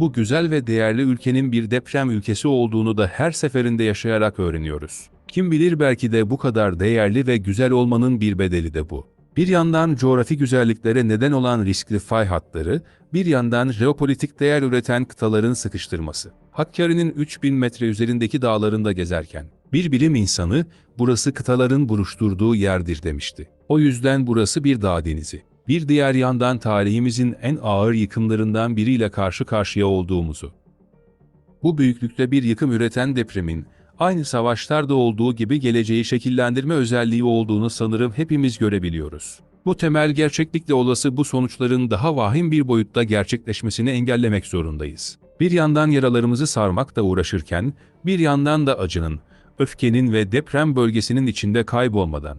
Bu güzel ve değerli ülkenin bir deprem ülkesi olduğunu da her seferinde yaşayarak öğreniyoruz. Kim bilir belki de bu kadar değerli ve güzel olmanın bir bedeli de bu. Bir yandan coğrafi güzelliklere neden olan riskli fay hatları, bir yandan jeopolitik değer üreten kıtaların sıkıştırması. Hakkari'nin 3000 metre üzerindeki dağlarında gezerken, bir bilim insanı, burası kıtaların buruşturduğu yerdir demişti. O yüzden burası bir dağ denizi. Bir diğer yandan tarihimizin en ağır yıkımlarından biriyle karşı karşıya olduğumuzu. Bu büyüklükte bir yıkım üreten depremin, aynı savaşlarda olduğu gibi geleceği şekillendirme özelliği olduğunu sanırım hepimiz görebiliyoruz. Bu temel gerçeklikle olası bu sonuçların daha vahim bir boyutta gerçekleşmesini engellemek zorundayız. Bir yandan yaralarımızı sarmakla uğraşırken, bir yandan da acının, öfkenin ve deprem bölgesinin içinde kaybolmadan,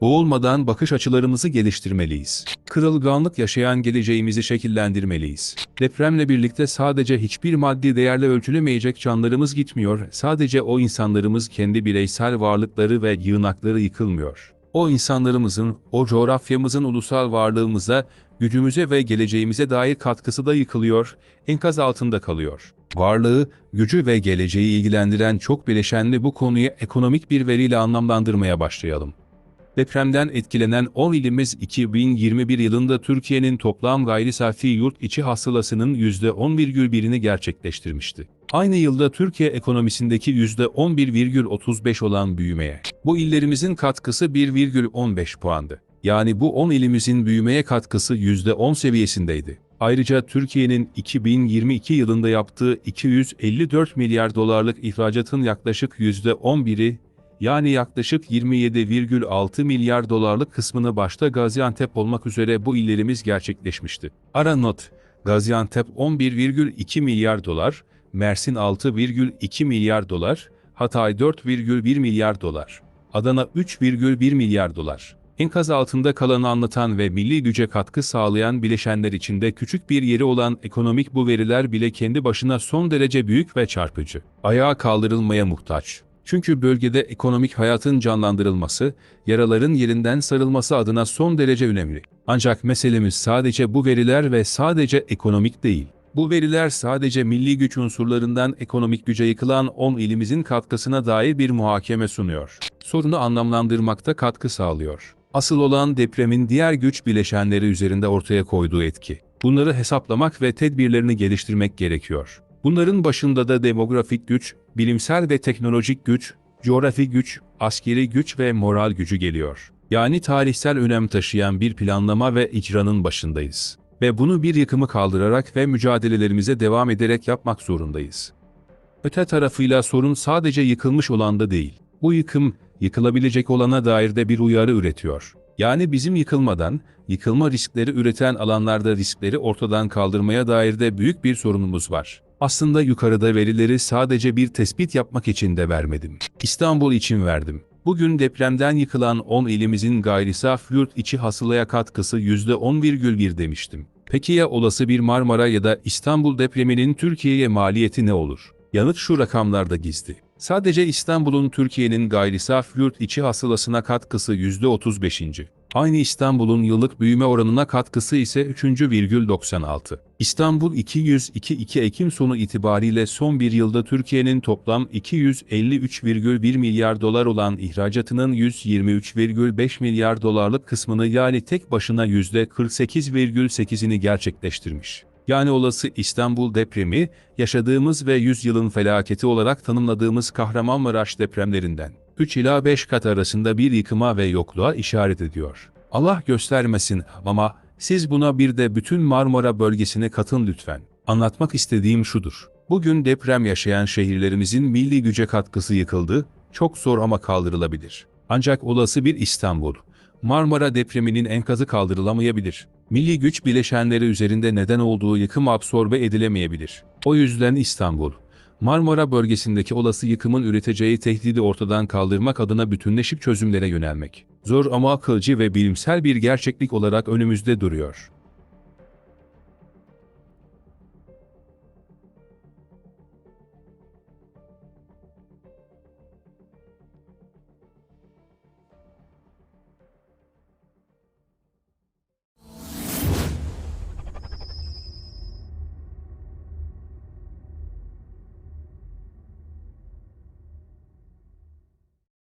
boğulmadan bakış açılarımızı geliştirmeliyiz. Kırılganlık yaşayan geleceğimizi şekillendirmeliyiz. Depremle birlikte sadece hiçbir maddi değerle ölçülemeyecek canlarımız gitmiyor, sadece o insanlarımız kendi bireysel varlıkları ve yığınakları yıkılmıyor. O insanlarımızın, o coğrafyamızın ulusal varlığımıza, gücümüze ve geleceğimize dair katkısı da yıkılıyor, enkaz altında kalıyor. Varlığı, gücü ve geleceği ilgilendiren çok bileşenli bu konuyu ekonomik bir veriyle anlamlandırmaya başlayalım. Depremden etkilenen 10 ilimiz 2021 yılında Türkiye'nin toplam gayri safi yurt içi hasılasının %10,1'ini gerçekleştirmişti. Aynı yılda Türkiye ekonomisindeki %11,35 olan büyümeye. Bu illerimizin katkısı 1,15 puandı. Yani bu 10 ilimizin büyümeye katkısı %10 seviyesindeydi. Ayrıca Türkiye'nin 2022 yılında yaptığı 254 milyar dolarlık ihracatın yaklaşık %11'i yani yaklaşık 27,6 milyar dolarlık kısmını başta Gaziantep olmak üzere bu illerimiz gerçekleşmişti. Ara not, Gaziantep 11,2 milyar dolar, Mersin 6,2 milyar dolar, Hatay 4,1 milyar dolar, Adana 3,1 milyar dolar. Enkaz altında kalanı anlatan ve milli güce katkı sağlayan bileşenler içinde küçük bir yeri olan ekonomik bu veriler bile kendi başına son derece büyük ve çarpıcı. Ayağa kaldırılmaya muhtaç. Çünkü bölgede ekonomik hayatın canlandırılması, yaraların yerinden sarılması adına son derece önemli. Ancak meselemiz sadece bu veriler ve sadece ekonomik değil. Bu veriler sadece milli güç unsurlarından ekonomik güce yıkılan 10 ilimizin katkısına dair bir muhakeme sunuyor. Sorunu anlamlandırmakta katkı sağlıyor. Asıl olan depremin diğer güç bileşenleri üzerinde ortaya koyduğu etki. Bunları hesaplamak ve tedbirlerini geliştirmek gerekiyor. Bunların başında da demografik güç, bilimsel ve teknolojik güç, coğrafi güç, askeri güç ve moral gücü geliyor. Yani tarihsel önem taşıyan bir planlama ve icranın başındayız. Ve bunu bir yıkımı kaldırarak ve mücadelelerimize devam ederek yapmak zorundayız. Öte tarafıyla sorun sadece yıkılmış olanda değil. Bu yıkım, yıkılabilecek olana dair de bir uyarı üretiyor. Yani bizim yıkılmadan, yıkılma riskleri üreten alanlarda riskleri ortadan kaldırmaya dair de büyük bir sorunumuz var. Aslında yukarıda verileri sadece bir tespit yapmak için de vermedim. İstanbul için verdim. Bugün depremden yıkılan 10 ilimizin gayri saf yurt içi hasılaya katkısı %10,1 demiştim. Peki ya olası bir Marmara ya da İstanbul depreminin Türkiye'ye maliyeti ne olur? Yanıt şu rakamlarda gizli. Sadece İstanbul'un Türkiye'nin gayri saf yurt içi hasılasına katkısı %35. Aynı İstanbul'un yıllık büyüme oranına katkısı ise 3,96. İstanbul 202 Ekim sonu itibariyle son bir yılda Türkiye'nin toplam 253,1 milyar dolar olan ihracatının 123,5 milyar dolarlık kısmını yani tek başına %48,8'ini gerçekleştirmiş. Yani olası İstanbul depremi, yaşadığımız ve 100 yılın felaketi olarak tanımladığımız Kahramanmaraş depremlerinden 3 ila 5 kat arasında bir yıkıma ve yokluğa işaret ediyor. Allah göstermesin ama siz buna bir de bütün Marmara bölgesine katın lütfen. Anlatmak istediğim şudur. Bugün deprem yaşayan şehirlerimizin milli güce katkısı yıkıldı, çok zor ama kaldırılabilir. Ancak olası bir İstanbul, Marmara depreminin enkazı kaldırılamayabilir. Milli güç bileşenleri üzerinde neden olduğu yıkım absorbe edilemeyebilir. O yüzden İstanbul, Marmara bölgesindeki olası yıkımın üreteceği tehdidi ortadan kaldırmak adına bütünleşik çözümlere yönelmek. Zor ama akılcı ve bilimsel bir gerçeklik olarak önümüzde duruyor.